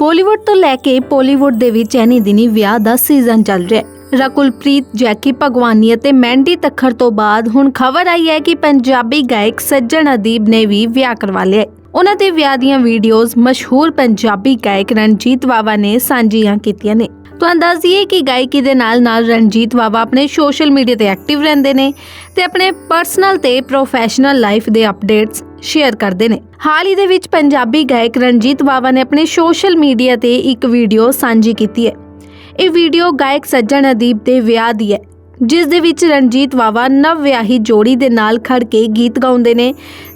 ਬਾਲੀਵੁੱਡ ਤੋਂ ਲੈ ਕੇ ਪੋਲੀਵੁੱਡ ਦੇ ਵਿੱਚ ਐਨੀ ਦਿਨੀ ਵਿਆਹ ਦਾ ਸੀਜ਼ਨ ਚੱਲ ਰਿਹਾ ਹੈ। ਰਕੁਲਪ੍ਰੀਤ, ਜੈਕੀ ਭਗਵਾਨੀ ਅਤੇ ਮੈਂਡੀ ਤੱਖਰ ਤੋਂ ਬਾਅਦ ਹੁਣ ਖਬਰ ਆਈ ਹੈ ਕਿ ਪੰਜਾਬੀ ਗਾਇਕ ਸੱਜਣ ਅਦੀਬ ਨੇ ਵੀ ਵਿਆਹ ਕਰਵਾ ਲਿਆ ਹੈ। ਉਹਨਾਂ ਦੇ ਵਿਆਹ ਦੀਆਂ ਵੀਡੀਓਜ਼ ਮਸ਼ਹੂਰ ਪੰਜਾਬੀ ਗਾਇਕ ਰਣਜੀਤ ਬਾਵਾ ਨੇ ਸਾਂਝੀਆਂ ਕੀਤੀਆਂ ਨੇ। ਤੁਹਾਨੂੰ ਦੱਸ ਦਈਏ ਕਿ ਗਾਇਕੀ ਦੇ ਨਾਲ-ਨਾਲ ਰਣਜੀਤ ਬਾਵਾ ਆਪਣੇ ਸੋਸ਼ਲ ਮੀਡੀਆ ਤੇ ਐਕਟਿਵ ਰਹਿੰਦੇ ਨੇ ਤੇ ਆਪਣੇ ਪਰਸਨਲ ਤੇ ਪ੍ਰੋਫੈਸ਼ਨਲ ਲਾਈਫ ਦੇ ਅਪਡੇਟਸ ਸ਼ੇਅਰ ਕਰਦੇ ਨੇ। ਹਾਲ ਹੀ ਦੇ ਵਿੱਚ ਪੰਜਾਬੀ ਗਾਇਕ ਰਣਜੀਤ ਬਾਵਾ ਨੇ ਆਪਣੇ ਸੋਸ਼ਲ ਮੀਡੀਆ ਤੇ ਇੱਕ ਵੀਡੀਓ ਸਾਂਝੀ ਕੀਤੀ ਹੈ। ਇਹ ਵੀਡੀਓ ਗਾਇਕ ਸੱਜਣ ਅਦੀਪ ਦੇ ਵਿਆਹ ਦੀ ਹੈ, ਜਿਸ ਦੇ ਵਿੱਚ ਰਣਜੀਤ ਵਾਵਾ ਨਵ ਵਿਆਹੀ ਜੋੜੀ ਦੇ ਨਾਲ ਖੜ ਕੇ ਗੀਤ ਗਾਉਂਦੇ ਨੇ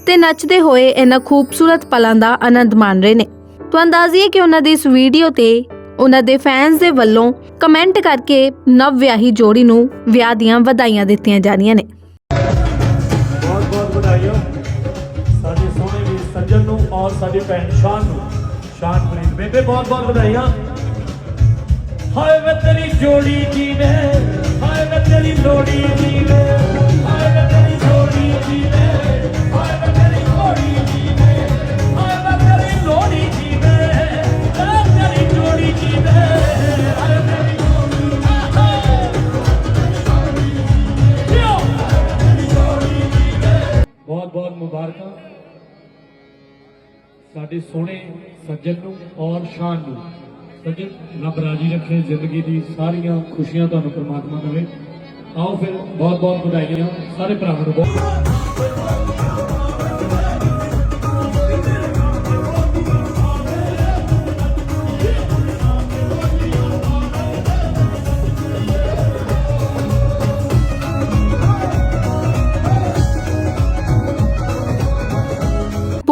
ਤੇ ਨੱਚਦੇ ਹੋਏ ਇਹਨਾਂ ਖੂਬਸੂਰਤ ਪਲਾਂ ਦਾ ਆਨੰਦ ਮਾਣ ਰਹੇ ਨੇ। ਤੁਹਾਨੂੰ ਦੱਸ ਦਈਏ ਕਿ ਉਹਨਾਂ ਦੀ ਇਸ ਵੀਡੀਓ ਤੇ ਉਹਨਾਂ ਦੇ ਫੈਨਸ ਦੇ ਵੱਲੋਂ ਕਮੈਂਟ ਕਰਕੇ ਨਵ ਵਿਆਹੀ ਜੋੜੀ ਨੂੰ ਵਿਆਹ ਦੀਆਂ ਵਧਾਈਆਂ ਦਿੱਤੀਆਂ ਜਾ ਰਹੀਆਂ ਨੇ। ਬਹੁਤ ਬਹੁਤ ਵਧਾਈਆਂ। ਸਾਡੇ ਸੋਹਣੇ ਵੀਰ ਸੱਜਣ ਨੂੰ ਔਰ ਸਾਡੀ ਭੈਣ ਸ਼ਾਨ ਨੂੰ। ਸ਼ਾਨਪ੍ਰੀਤ ਬੇਬੇ, ਬਹੁਤ ਬਹੁਤ ਵਧਾਈਆਂ। ਹਾਏ ਵੇ ਤੇਰੀ ਜੋੜੀ ਜੀਵੇ ਹਾਏ ਵੇ ਤੇਰੀ ਲੋੜੀ ਜੀਵੇ ਹਾਏ ਮੁਬਾਰਕਾਂ ਸਾਡੇ ਸੋਹਣੇ ਸੱਜਣ ਨੂੰ ਔਰ ਸ਼ਾਨ ਨੂੰ ਸੱਜਣ ਰੱਬ ਰਾਜੀ ਰੱਖੇ, ਜ਼ਿੰਦਗੀ ਦੀ ਸਾਰੀਆਂ ਖੁਸ਼ੀਆਂ ਤੁਹਾਨੂੰ ਪ੍ਰਮਾਤਮਾ ਦੇਵੇ। ਆਓ ਫਿਰ ਬਹੁਤ ਬਹੁਤ ਵਧਾਈਆਂ, ਸਾਰੇ ਭਰਾਵਾਂ ਨੂੰ ਬਹੁਤ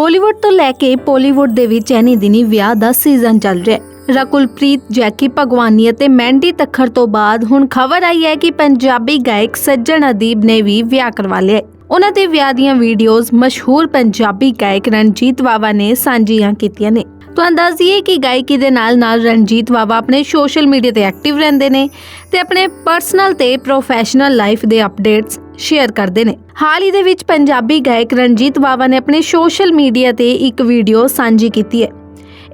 ਬਾਲੀਵੁੱਡ ਤੋਂ ਲੈ ਕੇ ਪੋਲੀਵੁੱਡ ਦੇ ਵਿੱਚ ਐਨੀ ਦਿਨੀ ਵਿਆਹ ਦਾ ਸੀਜ਼ਨ ਚੱਲ ਰਿਹਾ ਹੈ। ਰਕੁਲਪ੍ਰੀਤ, ਜੈਕੀ ਭਗਵਾਨੀ ਅਤੇ ਮੈਂਡੀ ਤੱਖਰ ਤੋਂ ਬਾਅਦ ਹੁਣ ਖਬਰ ਆਈ ਹੈ ਕਿ ਪੰਜਾਬੀ ਗਾਇਕ ਸੱਜਣ ਅਦੀਬ ਨੇ ਵੀ ਵਿਆਹ ਕਰਵਾ ਲਿਆ ਉਹਨਾਂ ਦੇ ਵਿਆਹ ਦੀਆਂ ਵੀਡੀਓਜ਼ ਮਸ਼ਹੂਰ ਪੰਜਾਬੀ ਗਾਇਕ ਰਣਜੀਤ ਵਾਵਾ ਨੇ ਸਾਂਝੀਆਂ ਕੀਤੀਆਂ ਨੇ। ਤੁਹਾਨੂੰ ਦੱਸ ਦਈਏ ਕਿ ਗਾਇਕੀ ਦੇ ਨਾਲ-ਨਾਲ ਰਣਜੀਤ ਵਾਵਾ ਆਪਣੇ ਸੋਸ਼ਲ ਮੀਡੀਆ ਤੇ ਐਕਟਿਵ ਰਹਿੰਦੇ ਨੇ ਤੇ ਆਪਣੇ ਪਰਸਨਲ ਤੇ ਪ੍ਰੋਫੈਸ਼ਨਲ ਲਾਈਫ ਦੇ ਅਪਡੇਟਸ ਸ਼ੇਅਰ ਕਰਦੇ ਨੇ। ਹਾਲ ਹੀ ਦੇ ਵਿੱਚ ਪੰਜਾਬੀ ਗਾਇਕ ਰਣਜੀਤ ਬਾਵਾ ਨੇ ਆਪਣੇ ਸੋਸ਼ਲ ਮੀਡੀਆ ਤੇ ਇੱਕ ਵੀਡੀਓ ਸਾਂਝੀ ਕੀਤੀ ਹੈ।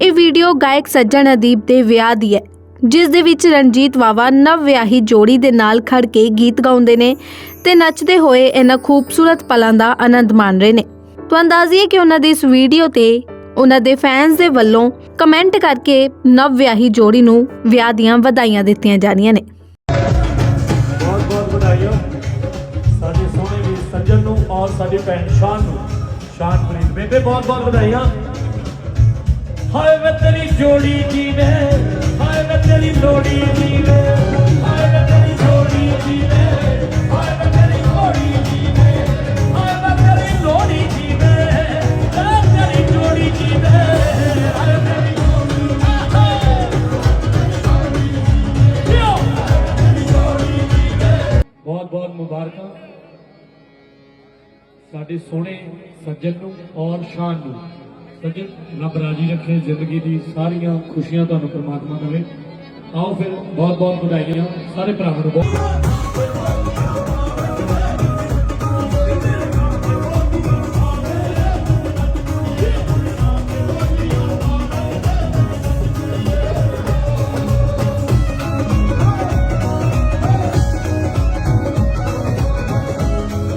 ਇਹ ਵੀਡੀਓ ਗਾਇਕ ਸੱਜਣ ਅਦੀਪ ਦੇ ਵਿਆਹ ਦੀ ਹੈ, ਜਿਸ ਦੇ ਵਿੱਚ ਰਣਜੀਤ ਵਾਵਾ ਨਵ ਵਿਆਹੀ ਜੋੜੀ ਦੇ ਨਾਲ ਖੜ ਕੇ ਗੀਤ ਗਾਉਂਦੇ ਨੇ ਤੇ ਨੱਚਦੇ ਹੋਏ ਇਹਨਾਂ ਖੂਬਸੂਰਤ ਪਲਾਂ ਦਾ ਆਨੰਦ ਮਾਣ ਰਹੇ ਨੇ। ਤੁਹਾਨੂੰ ਦੱਸ ਦਈਏ ਕਿ ਉਹਨਾਂ ਦੀ ਇਸ ਵੀਡੀਓ ਤੇ ਉਹਨਾਂ ਦੇ ਫੈਨਸ ਦੇ ਵੱਲੋਂ ਕਮੈਂਟ ਕਰਕੇ ਨਵ ਵਿਆਹੀ ਜੋੜੀ ਨੂੰ ਵਿਆਹ ਦੀਆਂ ਵਧਾਈਆਂ ਦਿੱਤੀਆਂ ਜਾ ਰਹੀਆਂ ਨੇ। ਔਰ ਸਾਡੀ ਭੈਣ ਸ਼ਾਨ ਨੂੰ ਸ਼ਾਨਪ੍ਰੀਤ ਬੇਬੇ ਬਹੁਤ ਬਹੁਤ ਵਧਾਈਆਂ। ਹਾਏ ਵੇ ਤੇਰੀ ਜੋੜੀ ਜੀਵੇ ਹਾਏ ਵੇ ਤੇਰੀ ਲੋੜੀ ਜੀਵੇ ਸਾਡੇ ਸੋਹਣੇ ਸੱਜਣ ਨੂੰ ਔਰ ਸ਼ਾਨ ਨੂੰ। ਸੱਜਣ, ਰੱਬ ਰਾਜੀ ਰੱਖੇ, ਜ਼ਿੰਦਗੀ ਦੀ ਸਾਰੀਆਂ ਖੁਸ਼ੀਆਂ ਤੁਹਾਨੂੰ ਪਰਮਾਤਮਾ ਦੇਵੇ। ਆਓ ਫਿਰ ਬਹੁਤ ਬਹੁਤ ਵਧਾਈਆਂ, ਸਾਰੇ ਭਰਾਵਾਂ ਨੂੰ ਬਹੁਤ